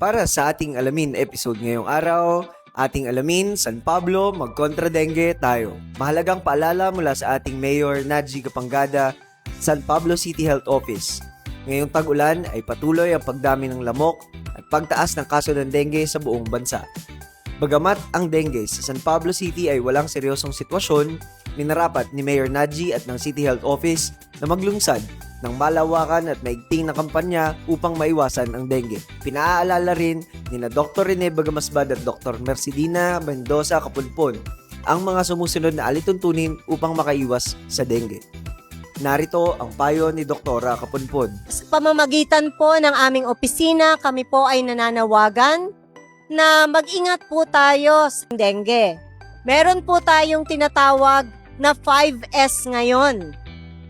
Para sa ating alamin episode ngayong araw, ating alamin San Pablo, magkontra dengue tayo. Mahalagang paalala mula sa ating Mayor Nadji Kapangada, San Pablo City Health Office. Ngayong tag-ulan ay patuloy ang pagdami ng lamok at pagtaas ng kaso ng dengue sa buong bansa. Bagamat ang dengue sa San Pablo City ay walang seryosong sitwasyon, minarapat ni Mayor Nadji at ng City Health Office na maglungsad ng malawakan at maigting na kampanya upang maiwasan ang dengue. Pinaaalala rin ni na Dr. Rene Bagamasbad at Dr. Mercedina Mendoza Kapulpon ang mga sumusunod na alituntunin upang makaiwas sa dengue. Narito ang payo ni Doktora Kapunpon. Sa pamamagitan po ng aming opisina, kami po ay nananawagan na mag-ingat po tayo sa dengue. Meron po tayong tinatawag na 5S ngayon.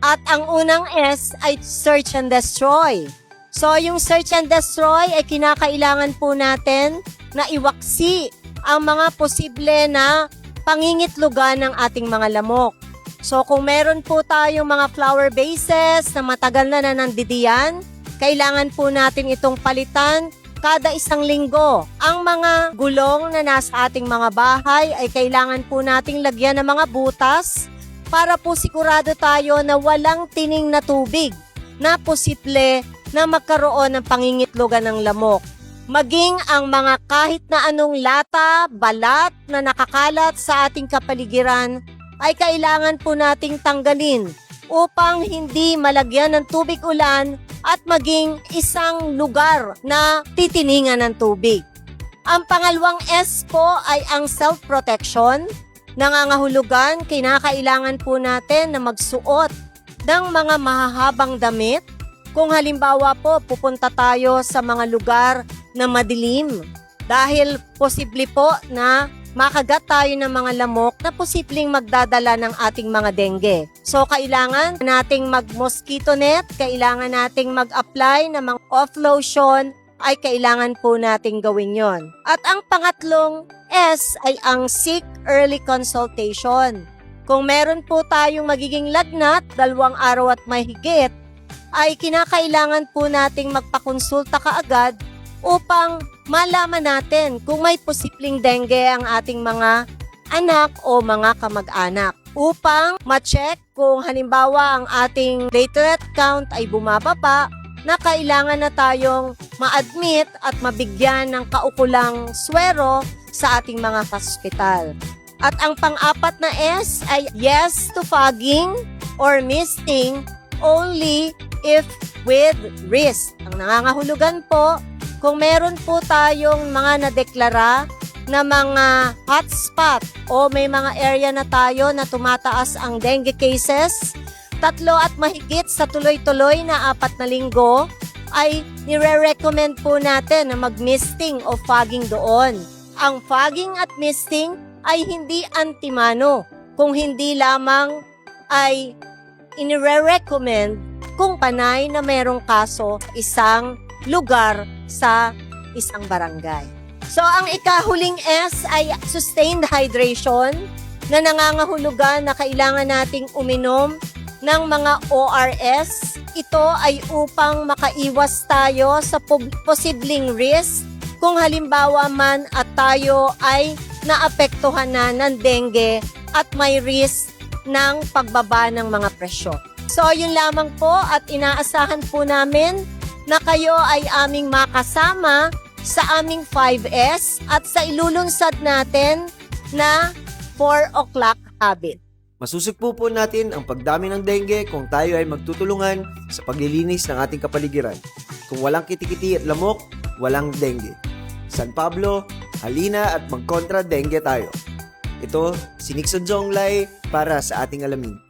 At ang unang S ay search and destroy. So yung search and destroy ay kinakailangan po natin na iwaksi ang mga posible na pangingitlugan ng ating mga lamok. So kung meron po tayong mga flower bases na matagal na nanandidiyan, kailangan po natin itong palitan kada isang linggo. Ang mga gulong na nasa ating mga bahay ay kailangan po nating lagyan ng mga butas para po sigurado tayo na walang tining na tubig na posible na magkaroon ng pangingitlogan ng lamok. Maging ang mga kahit na anong lata, balat na nakakalat sa ating kapaligiran ay kailangan po nating tanggalin upang hindi malagyan ng tubig ulan at maging isang lugar na titiningan ng tubig. Ang pangalawang S po ay ang self-protection. Nangangahulugan, kinakailangan po natin na magsuot ng mga mahahabang damit. Kung halimbawa po, pupunta tayo sa mga lugar na madilim. Dahil posible po na makagat tayo ng mga lamok na posibleng magdadala ng ating mga dengue. So, kailangan nating mag-mosquito net, kailangan nating mag-apply ng mga off lotion, ay kailangan po nating gawin yon. At ang pangatlong S ay ang seek early consultation. Kung meron po tayong magiging lagnat, dalawang araw at mahigit, ay kinakailangan po nating magpakonsulta kaagad upang malaman natin kung may posibleng dengue ang ating mga anak o mga kamag-anak upang ma-check kung halimbawa ang ating platelet count ay bumababa na kailangan na tayong ma-admit at mabigyan ng kaukulang swero sa ating mga hospital. At ang pang-apat na S ay yes to fogging or misting only if with risk. Ang nangangahulugan po kung meron po tayong mga nadeklara na mga hotspot o may mga area na tayo na tumataas ang dengue cases, tatlo at mahigit sa tuloy-tuloy na apat na linggo, ay nire-recommend po natin na mag-misting o fogging doon. Ang fogging at misting ay hindi antimano, kung hindi lamang ay inire-recommend kung panay na merong kaso isang lugar sa isang barangay. So ang ikahuling S ay sustained hydration na nangangahulugan na kailangan nating uminom ng mga ORS. Ito ay upang makaiwas tayo sa po- posibleng risk kung halimbawa man at tayo ay naapektuhan na ng dengue at may risk ng pagbaba ng mga presyo. So yun lamang po at inaasahan po namin na kayo ay aming makasama sa aming 5S at sa ilulunsad natin na 4 o'clock habit. Masusugpo po natin ang pagdami ng dengue kung tayo ay magtutulungan sa paglilinis ng ating kapaligiran. Kung walang kitikiti at lamok, walang dengue. San Pablo, halina at magkontra dengue tayo. Ito, si Nixon Jonglay para sa ating alamin.